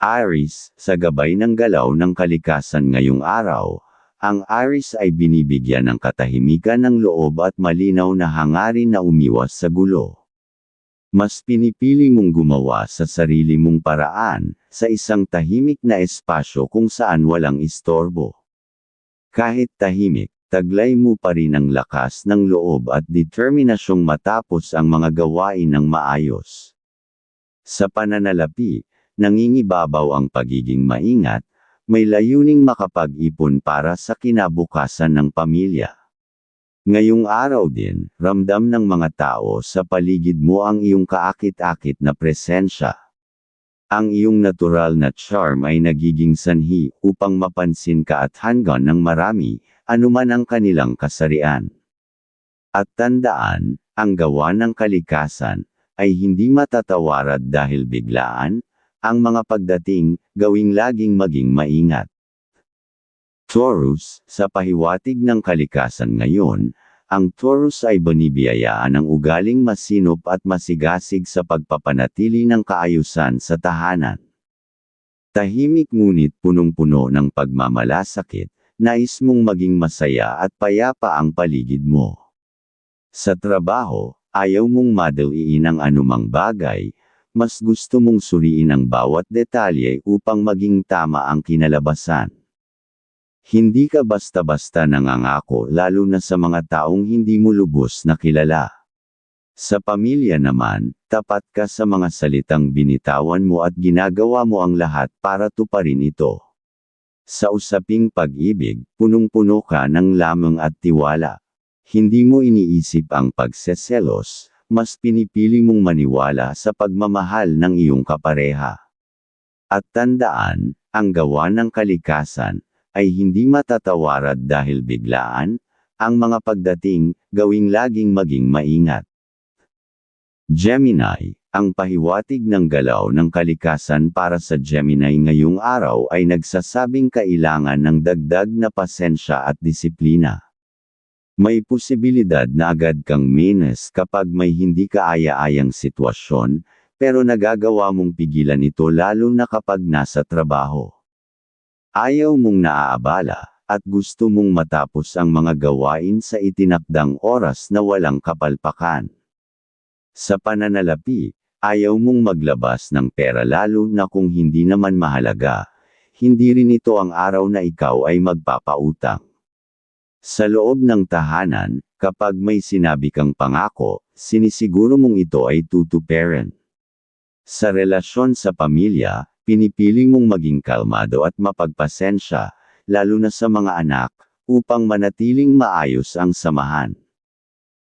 Aris, sa gabay ng galaw ng kalikasan ngayong araw, ang Aris ay binibigyan ng katahimikan ng loob at malinaw na hangarin na umiwas sa gulo. Mas pinipili mong gumawa sa sarili mong paraan, sa isang tahimik na espasyo kung saan walang istorbo. Kahit tahimik, taglay mo pa rin ang lakas ng loob at determinasyong matapos ang mga gawain ng maayos. Sa pananalapi, nangingibabaw ang pagiging maingat, may layuning makapag-ipon para sa kinabukasan ng pamilya. Ngayong araw din, ramdam ng mga tao sa paligid mo ang iyong kaakit-akit na presensya. Ang iyong natural na charm ay nagiging sanhi upang mapansin ka at hanggan ng marami, anuman ang kanilang kasarian. At tandaan, ang gawa ng kalikasan, ay hindi matatawarad dahil biglaan, ang mga pagdating, gawing laging maging maingat. Taurus, sa pahiwatig ng kalikasan ngayon, ang Taurus ay binibiyayaan ng ugaling masinop at masigasig sa pagpapanatili ng kaayusan sa tahanan. Tahimik ngunit punong-puno ng pagmamalasakit, nais mong maging masaya at payapa ang paligid mo. Sa trabaho, ayaw mong madaliin ang anumang bagay, mas gusto mong suriin ang bawat detalye upang maging tama ang kinalabasan. Hindi ka basta-basta nangangako lalo na sa mga taong hindi mo lubos na kilala. Sa pamilya naman, tapat ka sa mga salitang binitawan mo at ginagawa mo ang lahat para tuparin ito. Sa usaping pag-ibig, punong-puno ka ng lamang at tiwala. Hindi mo iniisip ang pagseselos, mas pinipili mong maniwala sa pagmamahal ng iyong kapareha. At tandaan, ang gawa ng kalikasan, ay hindi matatawarad dahil biglaan, ang mga pagdating, gawing laging maging maingat. Gemini, ang pahiwatig ng galaw ng kalikasan para sa Gemini ngayong araw ay nagsasabing kailangan ng dagdag na pasensya at disiplina. May posibilidad na agad kang menes kapag may hindi kaaya-ayang sitwasyon, pero nagagawa mong pigilan ito lalo na kapag nasa trabaho. Ayaw mong naaabala, at gusto mong matapos ang mga gawain sa itinakdang oras na walang kapalpakan. Sa pananalapi, ayaw mong maglabas ng pera lalo na kung hindi naman mahalaga, hindi rin ito ang araw na ikaw ay magpapautang. Sa loob ng tahanan, kapag may sinabi kang pangako, sinisiguro mong ito ay tutuperan. Sa relasyon sa pamilya, pinipili mong maging kalmado at mapagpasensya, lalo na sa mga anak, upang manatiling maayos ang samahan.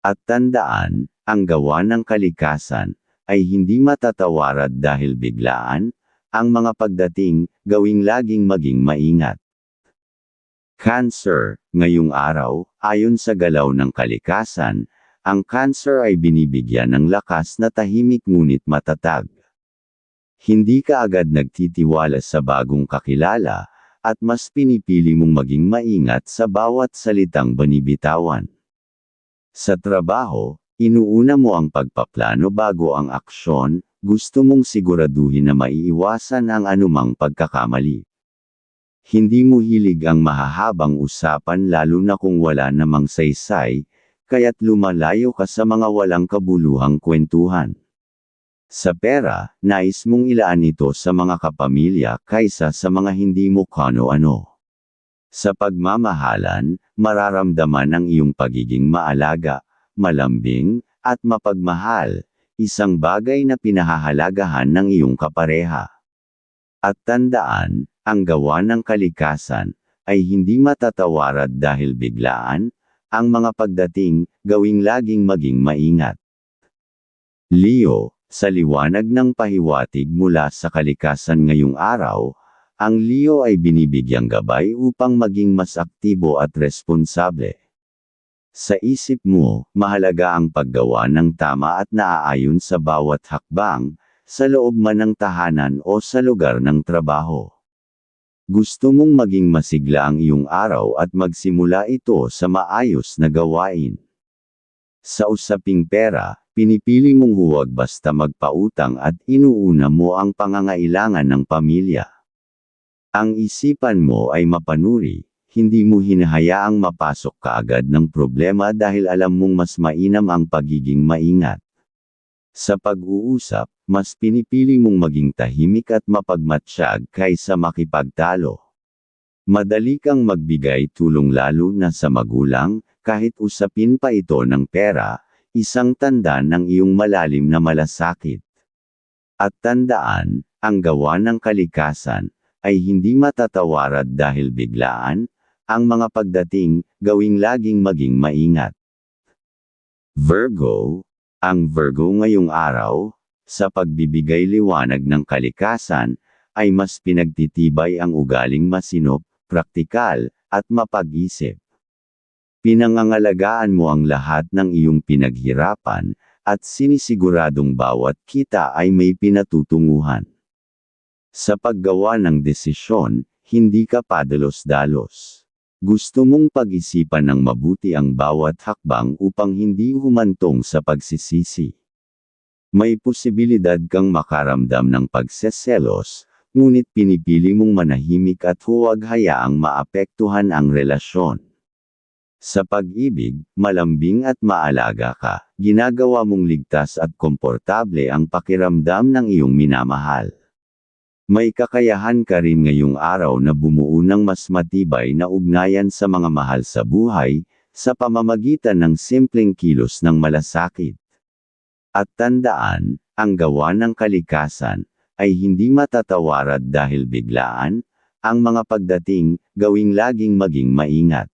At tandaan, ang gawa ng kalikasan, ay hindi matatawarad dahil biglaan, ang mga pagdating, gawing laging maging maingat. Cancer, ngayong araw, ayon sa galaw ng kalikasan, ang cancer ay binibigyan ng lakas na tahimik ngunit matatag. Hindi ka agad nagtitiwala sa bagong kakilala, at mas pinipili mong maging maingat sa bawat salitang banibitawan. Sa trabaho, inuuna mo ang pagpaplano bago ang aksyon, gusto mong siguraduhin na maiiwasan ang anumang pagkakamali. Hindi mo hilig ang mahahabang usapan lalo na kung wala namang saysay, kaya't lumalayo ka sa mga walang kabuluhang kwentuhan. Sa pera, nais mong ilaan ito sa mga kapamilya kaysa sa mga hindi mo kano-ano. Sa pagmamahalan, mararamdaman ang iyong pagiging maalaga, malambing, at mapagmahal, isang bagay na pinahahalagahan ng iyong kapareha. At tandaan, ang gawa ng kalikasan, ay hindi matatawarad dahil biglaan, ang mga pagdating, gawing laging maging maingat. Leo, sa liwanag ng pahiwatig mula sa kalikasan ngayong araw, ang Leo ay binibigyang gabay upang maging mas aktibo at responsable. Sa isip mo, mahalaga ang paggawa ng tama at naaayon sa bawat hakbang, sa loob man ng tahanan o sa lugar ng trabaho. Gusto mong maging masigla ang iyong araw at magsimula ito sa maayos na gawain. Sa usaping pera, pinipili mong huwag basta magpautang at inuuna mo ang pangangailangan ng pamilya. Ang isipan mo ay mapanuri, hindi mo hinahayaang mapasok kaagad ng problema dahil alam mong mas mainam ang pagiging maingat. Sa pag-uusap, mas pinipili mong maging tahimik at mapagmatsyag kaysa makipagtalo. Madali kang magbigay tulong lalo na sa magulang, kahit usapin pa ito ng pera, isang tanda ng iyong malalim na malasakit. At tandaan, ang gawa ng kalikasan, ay hindi matatawarad dahil biglaan, ang mga pagdating, gawing laging maging maingat. Virgo, ang Virgo ngayong araw, sa pagbibigay liwanag ng kalikasan, ay mas pinagtitibay ang ugaling masinop, praktikal, at mapag-isip. Pinangangalagaan mo ang lahat ng iyong pinaghirapan, at sinisiguradong bawat kita ay may pinatutunguhan. Sa paggawa ng desisyon, hindi ka padalos-dalos. Gusto mong pag-isipan ng mabuti ang bawat hakbang upang hindi humantong sa pagsisisi. May posibilidad kang makaramdam ng pagseselos, ngunit pinipili mong manahimik at huwag hayaang maapektuhan ang relasyon. Sa pag-ibig, malambing at maalaga ka, ginagawa mong ligtas at komportable ang pakiramdam ng iyong minamahal. May kakayahan ka rin ngayong araw na bumuo ng mas matibay na ugnayan sa mga mahal sa buhay, sa pamamagitan ng simpleng kilos ng malasakit. At tandaan, ang gawa ng kalikasan, ay hindi matatawarad dahil biglaan, ang mga pagdating, gawing laging maging maingat.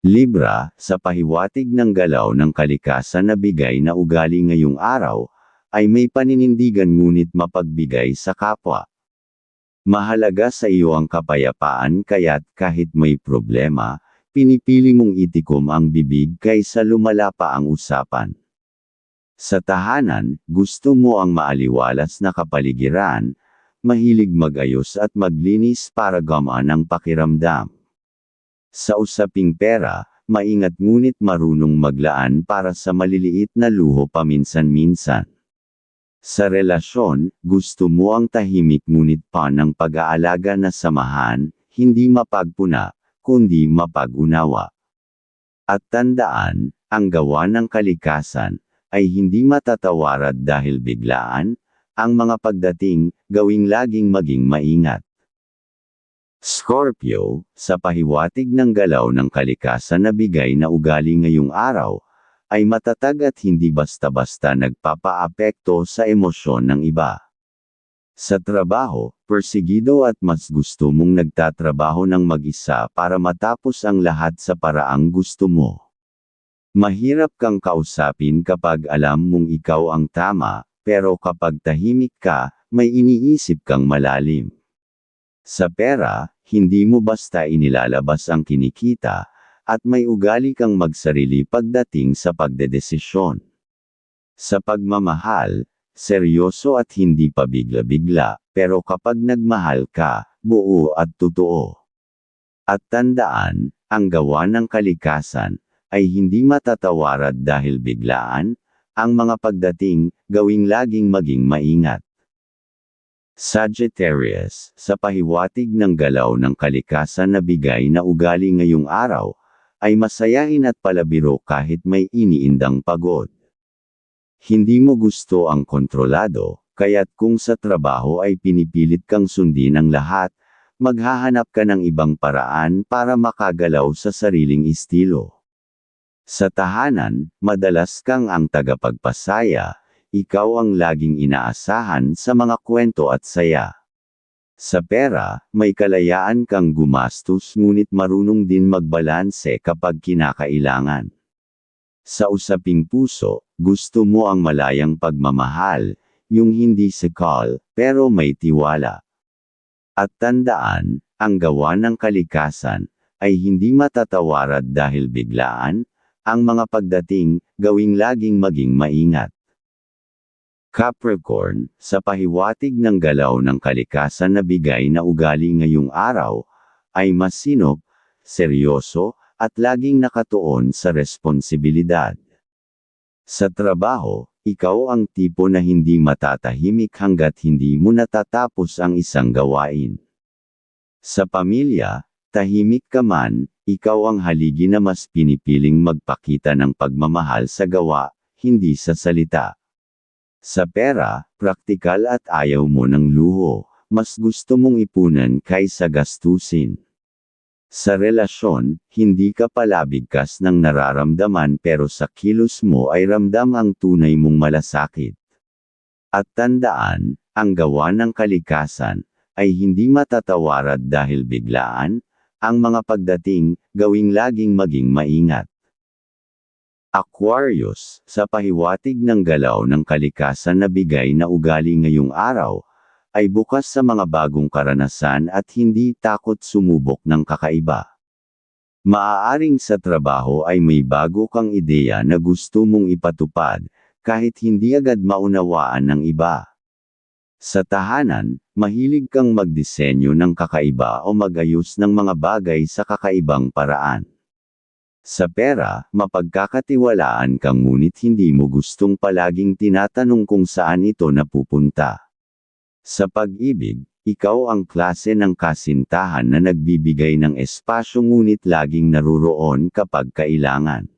Libra, sa pahiwatig ng galaw ng kalikasan na bigay na ugali ngayong araw, ay may paninindigan ngunit mapagbigay sa kapwa. Mahalaga sa iyo ang kapayapaan kaya't kahit may problema, pinipili mong itikom ang bibig kaysa lumala pa ang usapan. Sa tahanan, gusto mo ang maaliwalas na kapaligiran, mahilig magayos at maglinis para gamaan ang pakiramdam. Sa usaping pera, maingat ngunit marunong maglaan para sa maliliit na luho paminsan-minsan. Sa relasyon, gusto mo ang tahimik ngunit pa ng pag-aalaga na samahan, hindi mapagpuna, kundi mapagunawa. At tandaan, ang gawa ng kalikasan, ay hindi matatawarad dahil biglaan, ang mga pagdating, gawing laging maging maingat. Scorpio, sa pahiwatig ng galaw ng kalikasan na bigay na ugali ngayong araw, ay matatag at hindi basta-basta nagpapaapekto sa emosyon ng iba. Sa trabaho, persigido at mas gusto mong nagtatrabaho ng mag-isa para matapos ang lahat sa paraang gusto mo. Mahirap kang kausapin kapag alam mong ikaw ang tama, pero kapag tahimik ka, may iniisip kang malalim. Sa pera, hindi mo basta inilalabas ang kinikita, at may ugali kang magsarili pagdating sa pagdedesisyon. Sa pagmamahal, seryoso at hindi pa bigla-bigla, pero kapag nagmahal ka, buo at totoo. At tandaan, ang gawa ng kalikasan, ay hindi matatawarad dahil biglaan, ang mga pagdating, gawing laging maging maingat. Sagittarius, sa pahiwatig ng galaw ng kalikasan na bigay na ugali ngayong araw, ay masayahin at palabiro kahit may iniindang pagod. Hindi mo gusto ang kontrolado, kaya't kung sa trabaho ay pinipilit kang sundin ang lahat, maghahanap ka ng ibang paraan para makagalaw sa sariling estilo. Sa tahanan, madalas kang ang tagapagpasaya, ikaw ang laging inaasahan sa mga kwento at saya. Sa pera, may kalayaan kang gumastos ngunit marunong din magbalanse kapag kinakailangan. Sa usaping puso, gusto mo ang malayang pagmamahal, yung hindi sekal, pero may tiwala. At tandaan, ang gawa ng kalikasan, ay hindi matatawarad dahil biglaan, ang mga pagdating, gawing laging maging maingat. Capricorn, sa pahiwatig ng galaw ng kalikasan na bigay na ugali ngayong araw, ay masinop, seryoso, at laging nakatuon sa responsibilidad. Sa trabaho, ikaw ang tipo na hindi matatahimik hanggat hindi mo natatapos ang isang gawain. Sa pamilya, tahimik ka man, ikaw ang haligi na mas pinipiling magpakita ng pagmamahal sa gawa, hindi sa salita. Sa pera, praktikal at ayaw mo ng luho, mas gusto mong ipunan kaysa gastusin. Sa relasyon, hindi ka palabigkas ng nararamdaman pero sa kilos mo ay ramdam ang tunay mong malasakit. At tandaan, ang gawa ng kalikasan, ay hindi matatawarad dahil biglaan, ang mga pagdating, gawing laging maging maingat. Aquarius, sa pahiwatig ng galaw ng kalikasan na bigay na ugali ngayong araw, ay bukas sa mga bagong karanasan at hindi takot sumubok ng kakaiba. Maaaring sa trabaho ay may bago kang ideya na gusto mong ipatupad, kahit hindi agad maunawaan ng iba. Sa tahanan, mahilig kang magdisenyo ng kakaiba o magayos ng mga bagay sa kakaibang paraan. Sa pera, mapagkakatiwalaan kang ngunit hindi mo gustong palaging tinatanong kung saan ito napupunta. Sa pag-ibig, ikaw ang klase ng kasintahan na nagbibigay ng espasyo ngunit laging naruroon kapag kailangan.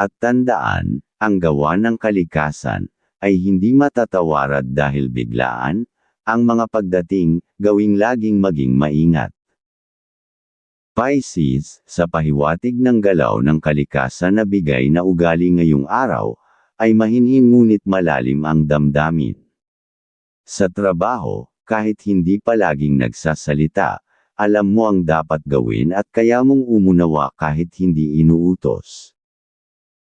At tandaan, ang gawa ng kalikasan, ay hindi matatawarad dahil biglaan, ang mga pagdating, gawing laging maging maingat. Pisces, sa pahiwatig ng galaw ng kalikasan na bigay na ugali ngayong araw, ay mahinhin ngunit malalim ang damdamin. Sa trabaho, kahit hindi palaging nagsasalita, alam mo ang dapat gawin at kaya mong umunawa kahit hindi inuutos.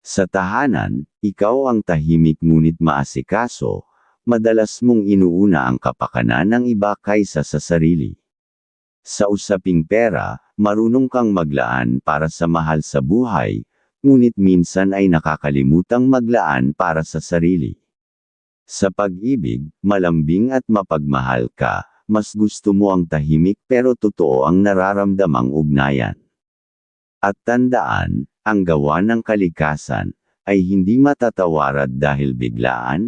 Sa tahanan, ikaw ang tahimik ngunit maasikaso, madalas mong inuuna ang kapakanan ng iba kaysa sa sarili. Sa usaping pera, marunong kang maglaan para sa mahal sa buhay, ngunit minsan ay nakakalimutang maglaan para sa sarili. Sa pag-ibig, malambing at mapagmahal ka, mas gusto mo ang tahimik pero totoo ang nararamdamang ugnayan. At tandaan, ang gawa ng kalikasan, ay hindi matatawarad dahil biglaan,